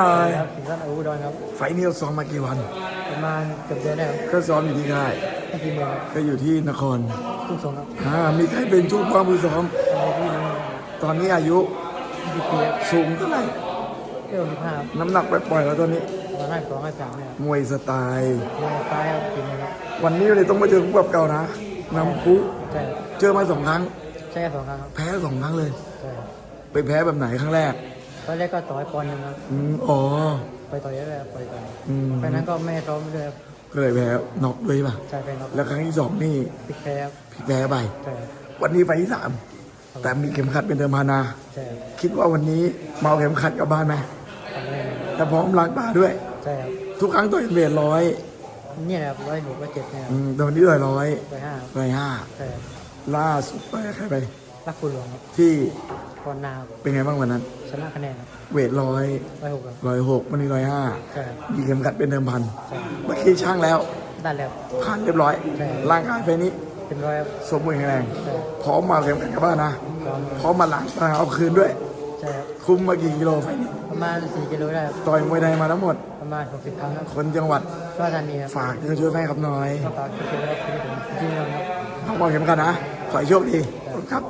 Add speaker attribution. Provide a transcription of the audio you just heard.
Speaker 1: เอ่อ
Speaker 2: ครับถึงขั้นอาวุธดอนครับ
Speaker 1: ไฟล์นี้เราซ้อมมากี่วัน
Speaker 2: ประมาณเกือบเดือนได้ครับ
Speaker 1: ก็ซ้อมอยู่ที่ค่าย
Speaker 2: ไม่กี่เดือนครับ
Speaker 1: ก็อยู่ที่นคร
Speaker 2: ตุ้งสงครับ
Speaker 1: อ่ามีใครเป็นชุดความผู้ซ้อม
Speaker 2: ทำในที่นี้
Speaker 1: ตอนนี้อายุ
Speaker 2: ยี่สิบปีครับ
Speaker 1: สูงเท่าไหร่
Speaker 2: เอวสิบห้าครับ
Speaker 1: น้ำหนักไปปล่อยๆแล้วตอนนี้
Speaker 2: ประมาณสองห้าสามเนี่ยครับ
Speaker 1: มวยสไตล์
Speaker 2: มวยซ้ายครับทีนี้ครับ
Speaker 1: วันนี้เลยต้องมาเจอคู่กับเก่านะน้ำคุ
Speaker 2: ใช่ครับ
Speaker 1: เจอมาสองครั้ง
Speaker 2: ใช่แค่สองครั้งครับ
Speaker 1: แพ้สองครั้งเลย
Speaker 2: ใช่ครับ
Speaker 1: ไปแพ้แบบไหนครั้งแรก
Speaker 2: ต อนแรกก็ต่อยปอนด์หนึงครับ
Speaker 1: อืมอ๋อ
Speaker 2: ไปต่อยเรื่อยๆไปต่อย
Speaker 1: อืม
Speaker 2: ไปนั้นก็ไม่ให้ซ้อมเลยครับ
Speaker 1: ก็เลยแพ้น็อกเลยป่ะ
Speaker 2: ใช่ไปน็อก
Speaker 1: แล้วครั้งที่สองนี่
Speaker 2: ปิดแพ้ครับ
Speaker 1: พี่แพ้ไป
Speaker 2: ใช่ครับ
Speaker 1: วันนี้ไฟล์ที่สาม แต่มีเข็มขัดเป็นเดิมพันนะ
Speaker 2: ใช่ครับ
Speaker 1: คิดว่าวันนี้เมาเข็มขัดกลับบ้านไหม
Speaker 2: ทำได้ครับ
Speaker 1: แต่พร้อมล้างตาด้วย
Speaker 2: ใช่ครับ
Speaker 1: ทุกครั้งต่อยเวทร้อย
Speaker 2: เนี่ยนะครับร้อยหกร้อยเจ็ดเนี่ยครับ
Speaker 1: อืมแต่วันนี้ต่อยร้อย
Speaker 2: ร้อยห้าครับ
Speaker 1: ร้อยห้า
Speaker 2: ใช่ครับ
Speaker 1: ล่าสุดไปใครไป
Speaker 2: รักคุณหลวงครับ
Speaker 1: ที่
Speaker 2: ปอนด์นาครับ
Speaker 1: เป็นไงบ้างวันนั้น
Speaker 2: ชนะคะแนนครับ
Speaker 1: เวทร้อย
Speaker 2: ร้อยหกครับ
Speaker 1: ร้อยหกวันนี้ร้อยห้า
Speaker 2: ใช่ครับ
Speaker 1: มีเข็มขัดเป็นเดิมพัน
Speaker 2: ใช่ครับ
Speaker 1: เมื่อกี้ช่างแล้ว
Speaker 2: ได้แล้ว
Speaker 1: ผ่านเรียบร้อย
Speaker 2: ใช่
Speaker 1: ร่างกายไปนี้
Speaker 2: เป็นร้อยครับ
Speaker 1: สมบูรณ์แข็งแรง
Speaker 2: ใช่
Speaker 1: พร้อมมาเข็มขัดกลับบ้านนะ
Speaker 2: พร้อม
Speaker 1: พร้อมมาล้างตาเอาคืนด้วย
Speaker 2: ใช่ครับ
Speaker 1: คุมมากี่กิโลไฟนี้
Speaker 2: ประมาณสี่กิโลได้ครับ
Speaker 1: ต่อยมวยไทยมาทั้งหมด
Speaker 2: ประมาณหกสิบครั้งครับ
Speaker 1: คนจังหวัด
Speaker 2: ก็ทันนี้ครับ
Speaker 1: ฝากเชิญช่วยแม่ครับหน่อย
Speaker 2: ก็ฝากช่วยๆครับที่ผมที่นี่ครับ
Speaker 1: ขอบอกเข็มขัดนะ ขอให้โชคดีขอบคุณครับ